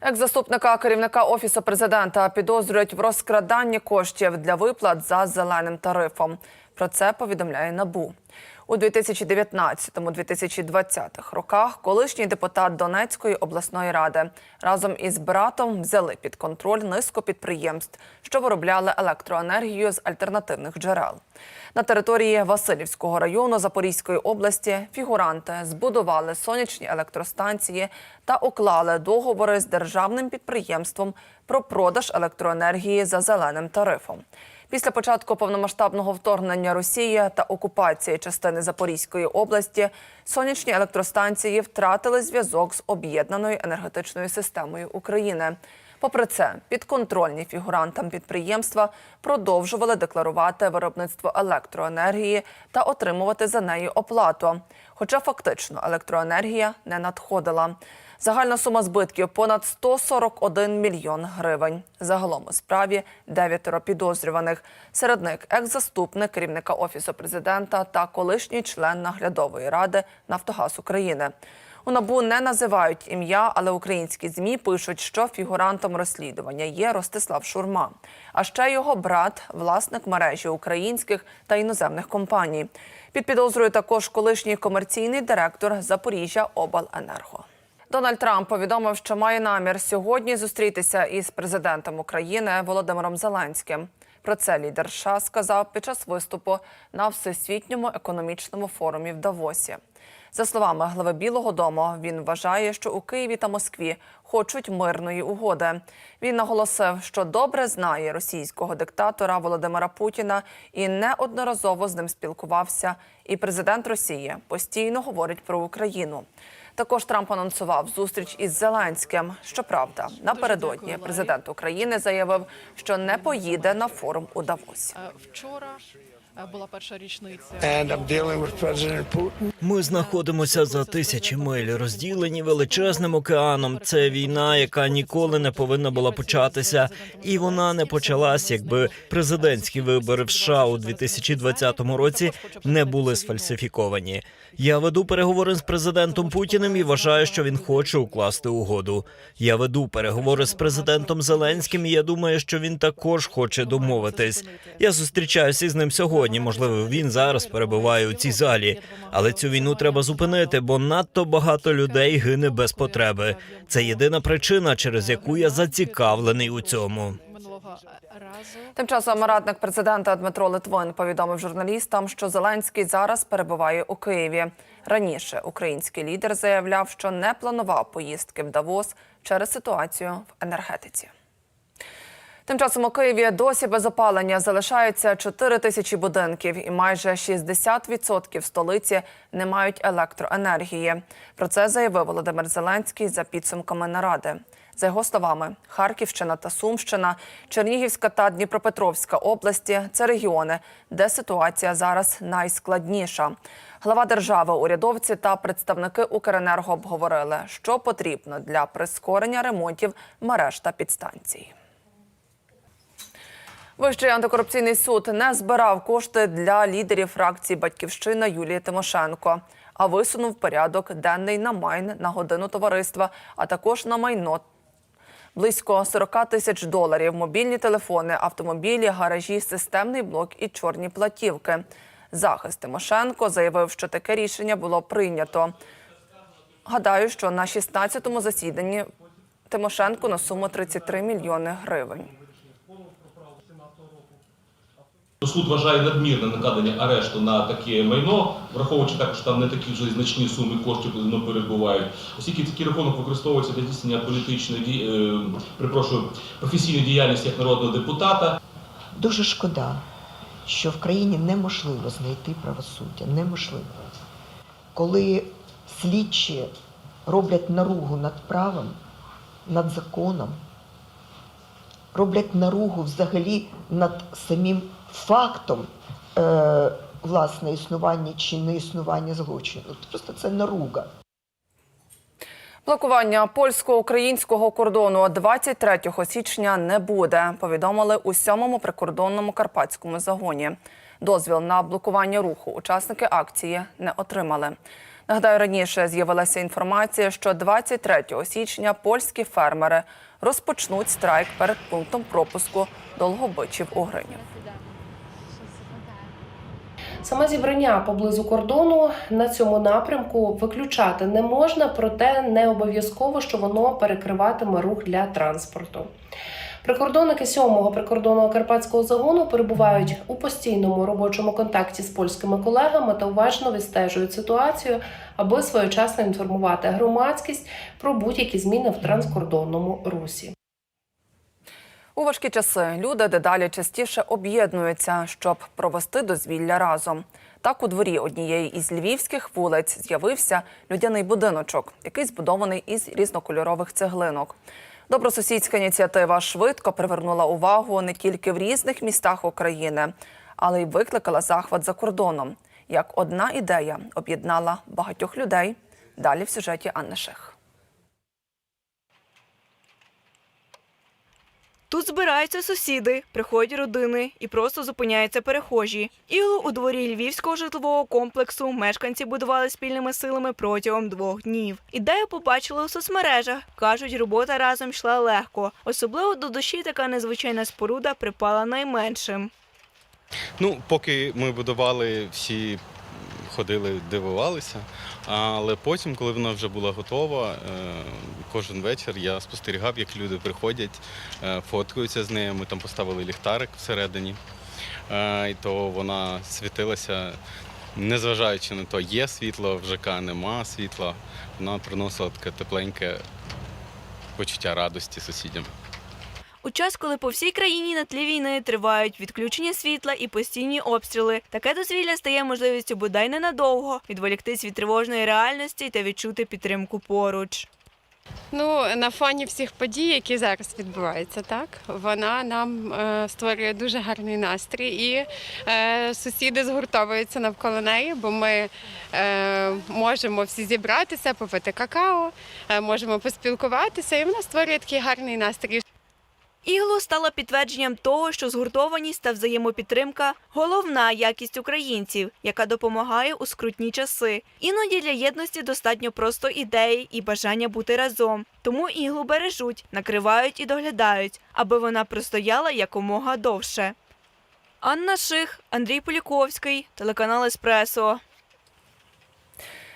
Екс-заступника керівника офісу президента підозрюють в розкраданні коштів для виплат за зеленим тарифом. Про це повідомляє набу. У 2019-2020 роках колишній депутат Донецької обласної ради разом із братом взяли під контроль низку підприємств, що виробляли електроенергію з альтернативних джерел. На території Васильівського району Запорізької області фігуранти збудували сонячні електростанції та уклали договори з державним підприємством про продаж електроенергії за зеленим тарифом. Після початку повномасштабного вторгнення Росії та окупації частини Запорізької області сонячні електростанції втратили зв'язок з об'єднаною енергетичною системою України. Попри це, підконтрольні фігурантам підприємства продовжували декларувати виробництво електроенергії та отримувати за неї оплату. Хоча фактично електроенергія не надходила. Загальна сума збитків понад 141 мільйон гривень. Загалом у справі дев'ятеро підозрюваних. Серед них екс-заступник керівника офісу президента та колишній член наглядової ради Нафтогаз України. У набу не називають ім'я, але українські змі пишуть, що фігурантом розслідування є Ростислав Шурма, а ще його брат, власник мережі українських та іноземних компаній. Під підозрою також колишній комерційний директор Запоріжжя Обленерго. Дональд Трамп повідомив, що має намір сьогодні зустрітися із президентом України Володимиром Зеленським. Про це лідер США сказав під час виступу на всесвітньому економічному форумі в Давосі. За словами глави Білого Дому, він вважає, що у Києві та Москві хочуть мирної угоди. Він наголосив, що добре знає російського диктатора Володимира Путіна і неодноразово з ним спілкувався. І президент Росії постійно говорить про Україну. Також Трамп анонсував зустріч із Зеленським. Щоправда, напередодні президент України заявив, що не поїде на форум у Давосі. Е, Вчора була перша річниця. Ми знаходимося за тисячі миль, розділені величезним океаном. Це війна, яка ніколи не повинна була початися, і вона не почалась, якби президентські вибори в США у 2020 році не були сфальсифіковані. Я веду переговори з президентом Путіним і вважаю, що він хоче укласти угоду. Я веду переговори з президентом Зеленським. і Я думаю, що він також хоче домовитись. Я зустрічаюся із ним сьогодні. Можливо, він зараз перебуває у цій залі, але цю війну треба зупинити, бо надто багато людей гине без потреби. Це єдина причина, через яку я зацікавлений у цьому. Тим часом радник президента Дмитро Литвин повідомив журналістам, що Зеленський зараз перебуває у Києві. Раніше український лідер заявляв, що не планував поїздки в Давос через ситуацію в енергетиці. Тим часом у Києві досі без опалення залишаються 4 тисячі будинків, і майже 60% столиці не мають електроенергії. Про це заявив Володимир Зеленський за підсумками наради. За його словами, Харківщина та Сумщина, Чернігівська та Дніпропетровська області це регіони, де ситуація зараз найскладніша. Глава держави, урядовці та представники Укренерго обговорили, що потрібно для прискорення ремонтів мереж та підстанцій. Вищий антикорупційний суд не збирав кошти для лідерів фракції Батьківщина Юлії Тимошенко, а висунув порядок денний на майн на годину товариства, а також на майно близько 40 тисяч доларів, мобільні телефони, автомобілі, гаражі, системний блок і чорні платівки. Захист Тимошенко заявив, що таке рішення було прийнято. Гадаю, що на 16-му засіданні Тимошенко на суму 33 мільйони гривень. Суд вважає надмірне накладення арешту на таке майно, враховуючи також там не такі вже значні суми коштів воно перебувають. Оскільки такий рахунок використовується для здійснення політичної ді- е, перепрошую, професійної діяльності як народного депутата. Дуже шкода, що в країні неможливо знайти правосуддя. Неможливо. Коли слідчі роблять наругу над правом, над законом, роблять наругу взагалі над самим фактом е, власне існування чи не існування злочину. Просто це наруга. Блокування польсько-українського кордону 23 січня не буде. Повідомили у сьомому прикордонному карпатському загоні. Дозвіл на блокування руху учасники акції не отримали. Нагадаю, раніше з'явилася інформація, що 23 січня польські фермери розпочнуть страйк перед пунктом пропуску Долгобичів у Гринів. Саме зібрання поблизу кордону на цьому напрямку виключати не можна, проте не обов'язково, що воно перекриватиме рух для транспорту. Прикордонники 7-го прикордонного карпатського загону перебувають у постійному робочому контакті з польськими колегами та уважно відстежують ситуацію, аби своєчасно інформувати громадськість про будь-які зміни в транскордонному русі. У важкі часи люди дедалі частіше об'єднуються, щоб провести дозвілля разом. Так у дворі однієї із львівських вулиць з'явився людяний будиночок, який збудований із різнокольорових цеглинок. Добросусідська ініціатива швидко привернула увагу не тільки в різних містах України, але й викликала захват за кордоном. Як одна ідея об'єднала багатьох людей. Далі в сюжеті Анни Ших. Тут збираються сусіди, приходять родини і просто зупиняються перехожі. Іглу у дворі львівського житлового комплексу мешканці будували спільними силами протягом двох днів. Ідею побачили у соцмережах. кажуть, робота разом йшла легко. Особливо до душі така незвичайна споруда припала найменшим. Ну, поки ми будували, всі ходили, дивувалися. Але потім, коли вона вже була готова, е, кожен вечір я спостерігав, як люди приходять, е, фоткаються з нею. Ми там поставили ліхтарик всередині, Е, і то вона світилася, незважаючи на то, є світло в ЖК, нема світла. Вона приносила таке тепленьке почуття радості сусідям. У час, коли по всій країні на тлі війни тривають відключення світла і постійні обстріли, таке дозвілля стає можливістю бодай ненадовго відволіктись від тривожної реальності та відчути підтримку поруч. Ну, на фоні всіх подій, які зараз відбуваються, так вона нам е, створює дуже гарний настрій, і е, сусіди згуртовуються навколо неї, бо ми е, можемо всі зібратися, попити какао, е, можемо поспілкуватися, і вона створює такий гарний настрій. Ігло стала підтвердженням того, що згуртованість та взаємопідтримка головна якість українців, яка допомагає у скрутні часи. Іноді для єдності достатньо просто ідеї і бажання бути разом. Тому іглу бережуть, накривають і доглядають, аби вона простояла якомога довше. Анна Ших, Андрій Поліковський, телеканал Еспресо.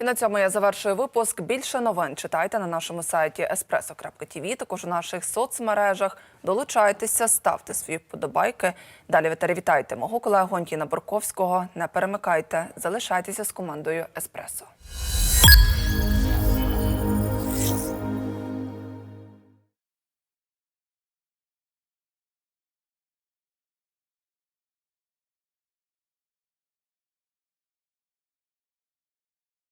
І на цьому я завершую випуск. Більше новин читайте на нашому сайті espresso.tv, також у наших соцмережах. Долучайтеся, ставте свої вподобайки. Далі вітері вітайте мого колегу Антіна Борковського. Не перемикайте, залишайтеся з командою Еспресо.